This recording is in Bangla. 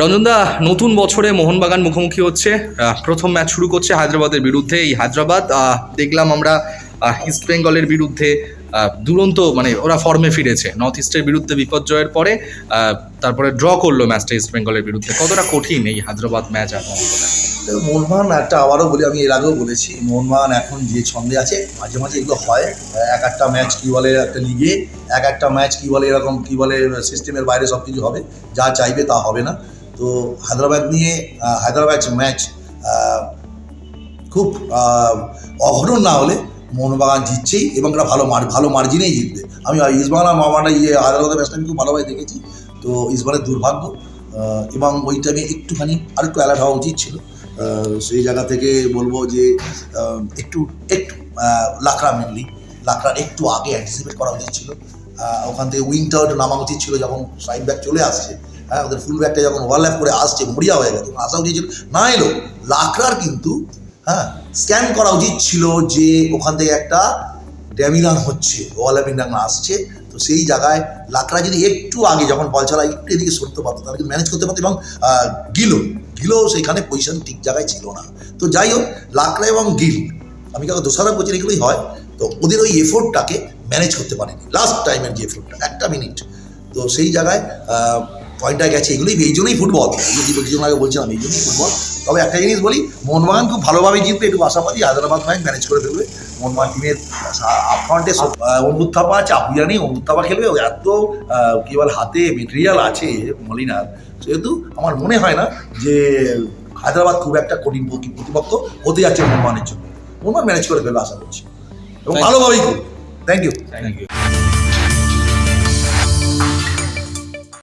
রঞ্জনদা, নতুন বছরে মোহনবাগান মুখোমুখি হচ্ছে। প্রথম ম্যাচ শুরু করছে হায়দ্রাবাদের বিরুদ্ধে এই হায়দ্রাবাদ। দেখলাম আমরা ইস্ট বেঙ্গলের বিরুদ্ধে দুরন্ত মানে ওরা ফর্মে ফিরেছে। নর্থ ইস্টের বিরুদ্ধে বিপর্যয়ের পরে তারপরে ড্র করল ম্যাচটা ইস্ট বেঙ্গলের বিরুদ্ধে। কতটা কঠিন এই হায়দ্রাবাদ ম্যাচ আর মোহনবাগান? একটা আবারও বলি, আমি এর আগেও বলেছি, মোহনবাগান এখন যে ছন্দে আছে, মাঝে মাঝে এগুলো হয়। এক একটা ম্যাচ কী বলে একটা লিগে এক একটা ম্যাচ কী বলে এরকম কী বলে সিস্টেমের বাইরে সব কিছু হবে। যা চাইবে তা হবে না। তো হায়দ্রাবাদ নিয়ে হায়দ্রাবাদ ম্যাচ খুব অঘটন না হলে মোহনবাগান জিতছেই এবং একটা ভালো মার, ভালো মার্জিনেই জিতবে। আমি ইসবাংলা মামাটা ইয়ে হায়দ্রাবাদের ম্যাচটা আমি খুব ভালোভাবে দেখেছি। তো ইসবানের দুর্ভাগ্য এবং ওই টাইমে একটুখানি আর একটু অ্যালার্ট হওয়া উচিত ছিল। সেই জায়গা থেকে বলব যে একটু একটু লাকড়া মেনলি লাকড়ার একটু আগে অ্যান্টিসিপেট করা উচিত ছিল। ওখান থেকে উইন্টার নামা উচিত ছিল যখন সাইড ব্যাক চলে আসছে। হ্যাঁ ওদের ফুল ব্যাকটা যখন ওভারল্যাপ করে আসছে, মরিয়া হয়ে গেছে। আসা উচিত ছিল না এলো। লাকড়ার কিন্তু হ্যাঁ স্ক্যান করা উচিত ছিল যে ওখান থেকে একটা ড্যামিরান হচ্ছে ওভারল্যাপিং ডাঙ্গা আসছে। তো সেই জায়গায় লাকড়া যদি একটু আগে যখন বল ছাড়া একটু এদিকে সরতে পারতো, তাহলে কিন্তু ম্যানেজ করতে পারতো এবং গিলো গিলো সেখানে পজিশন ঠিক জায়গায় ছিল না। তো যাই হোক, লাকড়া এবং গিল, আমি কাউকে দোষারোপ করছি এগুলোই হয়। তো ওদের ওই এফোর্টটাকে ম্যানেজ করতে পারেনি। লাস্ট টাইমের যে এফোর্টটা একটা মিনিট তো সেই জায়গায় পয়েন্টটা গেছে এগুলোই এই জন্যই ফুটবল কিছুদিন আগে বলছিলাম এই জন্যই ফুটবল তবে একটা জিনিস বলি মোহনবাগান খুব ভালোভাবে জিতবে একটু আশাবাদী হায়দ্রাবাদ ব্যাংক ম্যানেজ করে ফেলবে। মোহনবাগান টিমের আপফ্রন্টে অমৃত থাপা আছে আপুজানি অমৃত থাপা খেলবে। ও এত আহ, কি বল হাতে মেটেরিয়াল আছে মলিনার। সেহেতু আমার মনে হয় না যে হায়দ্রাবাদ খুব একটা কঠিন প্রতি- প্রতিপক্ষ হতে যাচ্ছে মোহনবাগানের জন্য। মোহনবাগান ম্যানেজ করে ফেলবে আশা করছি। এবং ভালোভাবেই করবে। Thank you thank you